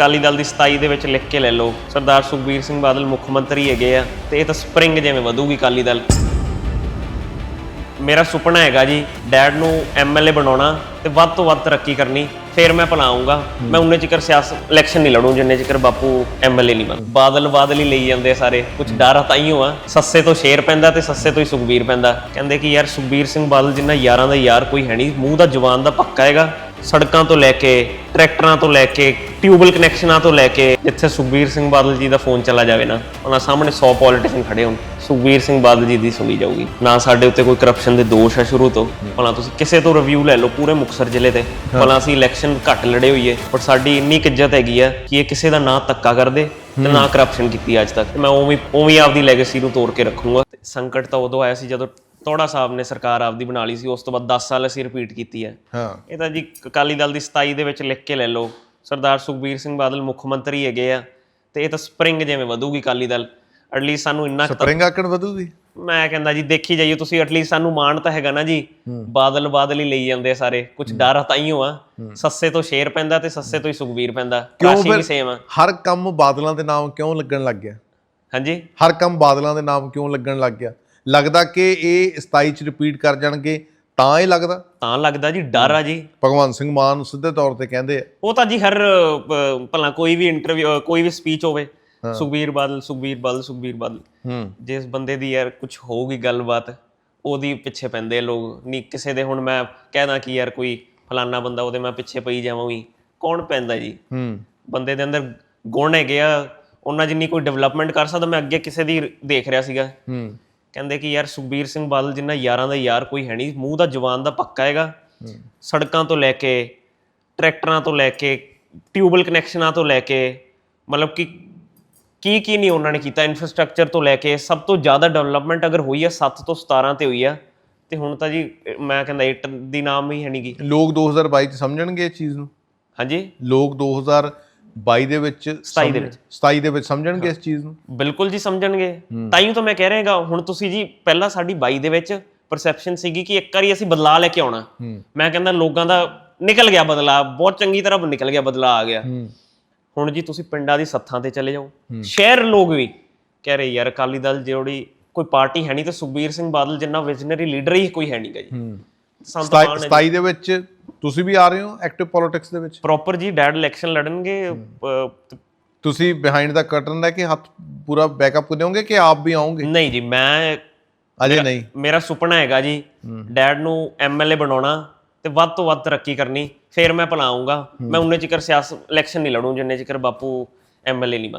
ਅਕਾਲੀ ਦਲ ਦੀ 27 ਦੇ ਵਿੱਚ ਲਿਖ ਕੇ ਲੈ ਲਓ। ਸਰਦਾਰ ਸੁਖਬੀਰ ਸਿੰਘ ਬਾਦਲ ਮੁੱਖ ਮੰਤਰੀ ਹੈਗੇ ਆ ਤੇ ਇਹ ਤਾਂ ਸਪਰਿੰਗ ਜਿਵੇਂ ਵਧੂਗੀ ਅਕਾਲੀ ਦਲ। ਮੇਰਾ ਸੁਪਨਾ ਹੈਗਾ ਜੀ ਡੈਡ ਨੂੰ ਐਮਐਲਏ ਬਣਾਉਣਾ ਤੇ ਵੱਧ ਤੋਂ ਵੱਧ ਤਰੱਕੀ ਕਰਨੀ। ਫਿਰ ਮੈਂ ਭਲਾਉਂਗਾ ਮੈਂ ਉਨੇ ਚਿਕਰ ਸਿਆਸਤ ਇਲੈਕਸ਼ਨ ਨਹੀਂ ਲੜੂੰ ਜਿੰਨੇ ਚਿਕਰ ਬਾਪੂ ਐਮਐਲਏ ਨਹੀਂ ਬਣ ਬਾਦਲ ਬਾਦਲ ਹੀ ਲਈ ਜਾਂਦੇ ਸਾਰੇ। ਕੁਝ ਡਰ ਤਾਈਓ ਆ ਸੱਸੇ ਤੋਂ ਸ਼ੇਰ ਪੈਂਦਾ ਤੇ ਸੱਸੇ ਤੋਂ ਹੀ ਸੁਖਬੀਰ ਪੈਂਦਾ। ਕਹਿੰਦੇ ਕਿ ਯਾਰ ਸੁਖਬੀਰ ਸਿੰਘ ਬਾਦਲ ਜਿੰਨਾ ਯਾਰਾਂ ਦਾ ਯਾਰ ਕੋਈ ਹੈ ਨਹੀਂ ਮੂੰਹ ਦਾ ਜ਼ੁਬਾਨ ਦਾ ਪੱਕਾ ਹੈਗਾ। ਸੜਕਾਂ ਤੋਂ ਲੈ ਕੇ ਟਰੈਕਟਰਾਂ ਤੋਂ ਲੈ ਕੇ ਟਿਊਬਲ ਕਨੈਕਸ਼ਨਾਂ ਤੋਂ ਲੈ ਕੇ ਜਿੱਥੇ ਸੁਖਬੀਰ ਸਿੰਘ ਬਾਦਲ ਜੀ ਦਾ ਫੋਨ ਚਲਾ ਜਾਵੇ ਨਾ ਉਹਨਾਂ ਸਾਹਮਣੇ 100 ਪੋਲੀਟੀਸ਼ੀਅਨ ਖੜੇ ਹੋਣ ਸੁਖਬੀਰ ਸਿੰਘ ਬਾਦਲ ਜੀ ਦੀ ਸੁਣੀ ਜਾਊਗੀ। ਨਾ ਸਾਡੇ ਉੱਤੇ ਕੋਈ ਕਰਪਸ਼ਨ ਦੇ ਦੋਸ਼ ਹੈ ਸ਼ੁਰੂ ਤੋਂ ਭਲਾ ਤੁਸੀਂ ਕਿਸੇ ਤੋਂ ਰਿਵਿਊ ਲੈ ਲਓ ਪੂਰੇ ਮੁਕਸਰ ਜ਼ਿਲ੍ਹੇ ਤੇ ਭਲਾ ਅਸੀਂ ਇਲੈਕਸ਼ਨ ਘੱਟ ਲੜੇ ਹੋਈਏ ਪਰ ਸਾਡੀ ਇੰਨੀ ਕੁ ਇੱਜ਼ਤ ਹੈਗੀ ਆ ਕਿ ਇਹ ਕਿਸੇ ਦਾ ਨਾਂ ਧੱਕਾ ਕਰਦੇ ਤੇ ਨਾ ਕਰਪਸ਼ਨ ਕੀਤੀ ਅੱਜ ਤੱਕ। ਮੈਂ ਉਵੇਂ ਉਵੇਂ ਆਪਦੀ ਲੈਗੇਸੀ ਨੂੰ ਤੋੜ ਕੇ ਰੱਖੂੰਗਾ। ਸੰਕਟ ਤਾਂ ਉਦੋਂ ਆਇਆ ਸੀ ਜਦੋਂ ਤੋੜਾ ਸਾਹਿਬ ਨੇ ਸਰਕਾਰ ਆਪਦੀ ਬਣਾ ਲਈ ਸੀ ਉਸ ਤੋਂ ਬਾਅਦ 10 ਸਾਲ ਅਸੀਂ ਰਿਪੀਟ ਕੀਤੀ ਹੈ। ਹਾਂ। ਇਹ ਤਾਂ ਜੀ ਅਕਾਲੀ ਦਲ ਦੀ 27 ਦੇ ਵਿੱਚ ਲਿਖ ਕੇ ਲੈ ਲਓ। ਸਰਦਾਰ ਸੁਖਬੀਰ ਸਿੰਘ ਬਾਦਲ ਮੁੱਖ ਮੰਤਰੀ ਹੈਗੇ ਆ ਤੇ ਇਹ ਤਾਂ ਸਪਰਿੰਗ ਜਿਵੇਂ ਵਧੂਗੀ ਅਕਾਲੀ ਦਲ ਐਟਲੀਸਟ ਸਾਨੂੰ ਇੰਨਾ ਤਾਂ- ਸਪਰਿੰਗ ਆਕਣ ਵਧੂਗੀ? ਮੈਂ ਕਹਿੰਦਾ ਜੀ ਦੇਖੀ ਜਾਈਏ ਤੁਸੀਂ ਐਟਲੀਸਟ ਸਾਨੂੰ ਮਾਣ ਤਾਂ ਹੈਗਾ ਨਾ ਜੀ। ਬਾਦਲ ਬਾਦਲ ਹੀ ਲਈ ਜਾਂਦੇ ਸਾਰੇ ਕੁਝ ਡਰ ਤਾਈਓ ਆ। ਸੱਸੇ ਤੋਂ ਸ਼ੇਰ ਪੈਂਦਾ ਤੇ ਸੱਸੇ ਤੋਂ ਹੀ ਸੁਖਬੀਰ ਪੈਂਦਾ ਰਾਸ਼ੀ ਵੀ ਸੇਮ ਆ। ਹਰ ਕੰਮ ਬਾਦਲਾਂ ਦੇ ਨਾਮ ਕਿਉਂ ਲੱਗਣ ਲੱਗ ਗਿਆ? ਹਾਂਜੀ? ਹਰ ਕੰਮ ਬਾਦਲਾਂ ਦੇ ਨਾਮ ਕਿਉਂ ਲੱਗਣ ਲੱਗ ਗਿਆ? ਲੱਗਦਾ ਕਿ ਇਹ 27 ਚ ਰਿਪੀਟ ਕਰ ਜਾਣਗੇ ਤਾਂ ਇਹ ਲੱਗਦਾ? ਤਾਂ ਲੱਗਦਾ ਜੀ ਡਰ ਆ ਜੀ। ਭਗਵੰਤ ਸਿੰਘ ਮਾਨ ਸਿੱਧੇ ਤੌਰ ਤੇ ਕਹਿੰਦੇ ਆ। ਉਹ ਤਾਂ ਜੀ ਹਰ ਭਲਾ ਕੋਈ ਵੀ ਇੰਟਰਵਿਊ ਕੋਈ ਵੀ ਸਪੀਚ ਹੋਵੇ ਸੁਖਬੀਰ ਬਾਦਲ ਸੁਖਬੀਰ ਬਾਦਲ ਸੁਖਬੀਰ ਬਾਦਲ। ਹੂੰ। ਜਿਸ ਬੰਦੇ ਦੀ ਯਾਰ ਕੁਝ ਹੋਊਗੀ ਗੱਲਬਾਤ ਉਹਦੀ ਪਿੱਛੇ ਪੈਂਦੇ ਆ ਲੋਕ। ਨਹੀਂ ਕਿਸੇ ਦੇ ਹੁਣ ਮੈਂ ਕਹਿਦਾ ਕਿ ਯਾਰ ਕੋਈ ਫਲਾਨਾ ਬੰਦਾ ਉਹਦੇ ਮੈਂ ਪਿੱਛੇ ਪਈ ਜਾਵਾਂਗੀ। ਕੌਣ ਪੈਂਦਾ ਜੀ? ਹੂੰ। ਬੰਦੇ ਦੇ ਅੰਦਰ ਗੁਣ ਹੈਗੇ ਆ। ਉਹਨਾਂ ਜਿੰਨੀ ਕੋਈ ਡਿਵੈਲਪਮੈਂਟ ਕਰ ਸਕਦਾ ਮੈਂ ਅੱਗੇ ਕਿਸੇ ਦੀ ਦੇਖ ਰਿਹਾ ਸੀਗਾ। ਹੂੰ। ਕਹਿੰਦੇ ਕਿ ਯਾਰ ਸੁਖਬੀਰ ਸਿੰਘ ਬਾਦਲ ਜਿੰਨਾ ਯਾਰਾਂ ਦਾ ਯਾਰ ਕੋਈ ਹੈ ਨਹੀਂ ਮੂੰਹ ਦਾ ਜ਼ੁਬਾਨ ਦਾ ਪੱਕਾ ਹੈਗਾ। ਸੜਕਾਂ ਤੋਂ ਲੈ ਕੇ ਟਰੈਕਟਰਾਂ ਤੋਂ ਲੈ ਕੇ ਟਿਊਬਲ ਕਨੈਕਸ਼ਨਾਂ ਤੋਂ ਲੈ ਕੇ ਮਤਲਬ ਕਿ ਕੀ ਕੀ ਨਹੀਂ ਉਹਨਾਂ ਨੇ ਕੀਤਾ ਇਨਫਰਾਸਟ੍ਰਕਚਰ ਤੋਂ ਲੈ ਕੇ ਸਭ ਤੋਂ ਜ਼ਿਆਦਾ ਡਿਵੈਲਪਮੈਂਟ ਅਗਰ ਹੋਈ ਆ 7 ਤੋਂ 17 ਤੇ ਹੋਈ ਆ ਤੇ ਹੁਣ ਤਾਂ ਜੀ ਮੈਂ ਕਹਿੰਦਾ 8 ਦੀ ਨਾਮ ਹੀ ਹੈ ਨਹੀਂਗੀ ਲੋਕ 2022 ਚ ਸਮਝਣਗੇ ਇਹ ਚੀਜ਼ ਨੂੰ? ਹਾਂਜੀ। ਲੋਕ 2022 ਦੇ ਵਿੱਚ 27 ਦੇ ਵਿੱਚ। 27 ਦੇ ਵਿੱਚ ਸਮਝਣਗੇ ਇਸ ਚੀਜ਼ ਨੂੰ? ਬਿਲਕੁਲ ਜੀ ਸਮਝਣਗੇ। ਤਾਂ ਹੀ ਤਾਂ ਮੈਂ ਕਹਿ ਰਿਹਾਗਾ ਹੁਣ ਤੁਸੀਂ ਜੀ ਪਹਿਲਾਂ ਸਾਡੀ 22 ਦੇ ਵਿੱਚ ਪਰਸੈਪਸ਼ਨ ਸੀਗੀ ਕਿ ਇੱਕ ਵਾਰੀ ਅਸੀਂ ਬਦਲਾ ਲੈ ਕੇ ਆਉਣਾ। ਮੈਂ ਕਹਿੰਦਾ ਲੋਕਾਂ ਦਾ ਨਿਕਲ ਗਿਆ ਬਦਲਾ ਬਹੁਤ ਚੰਗੀ ਤਰ੍ਹਾਂ ਨਿਕਲ ਗਿਆ ਬਦਲਾ ਆ ਗਿਆ। ਹੁਣ ਜੀ ਤੁਸੀਂ ਪਿੰਡਾਂ ਦੀ ਸੱਥਾਂ ਤੇ ਚਲੇ ਜਾਓ। ਸ਼ਹਿਰ ਲੋਕ ਵੀ ਕਹਿ ਰਹੇ ਯਾਰ ਅਕਾਲੀ ਦਲ ਜਿਹੜੀ ਕੋਈ ਪਾਰਟੀ ਹੈ ਨਹੀਂ ਤੇ ਸੁਖਬੀਰ ਸਿੰਘ ਬਾਦਲ ਜਿੰਨਾ ਵਿਜ਼ਨਰੀ ਲੀਡਰ ਹੀ ਕੋਈ ਹੈ ਨਹੀਂਗਾ ਜੀ। ਸਾਨੂੰ ਤਾਂ 27 ਦੇ ਵਿੱਚ ਤੁਸੀਂ ਵੀ ਆ ਰਹੇ ਹੋ ਐਕਟਿਵ ਪੋਲਿਟਿਕਸ ਦੇ ਵਿੱਚ? ਪ੍ਰੋਪਰ ਜੀ ਡੈਡ ਇਲੈਕਸ਼ਨ ਲੜਨਗੇ ਅਹ, ਤੁਸੀਂ ਬਿਹਾਈਂਡ ਦਾ ਕਰਟਨ ਲੈ ਕੇ ਹੱਥ ਪੂਰਾ ਬੈਕਅਪ ਦਿਓਗੇ ਕਿ ਆਪ ਵੀ ਆਓਗੇ? ਨਹੀਂ ਜੀ ਮੈਂ ਅਜੇ ਨਹੀਂ। ਮੇਰਾ ਸੁਪਨਾ ਹੈਗਾ ਜੀ ਡੈਡ ਨੂੰ ਐਮਐਲਏ ਬਣਾਉਣਾ ਤੇ ਵੱਧ ਤੋਂ ਵੱਧ ਤਰੱਕੀ ਕਰਨੀ ਫਿਰ ਮੈਂ ਭਲਾਉਂਗਾ ਮੈਂ ਉਨੇ ਚਿਕਰ ਸਿਆਸਤ ਇਲੈਕਸ਼ਨ ਨਹੀਂ ਲੜੂੰ ਜਿੰਨੇ ਚਿਕਰ ਬਾਪੂ ਐਮਐਲਏ ਨਹੀਂ ਬਣਦਾ।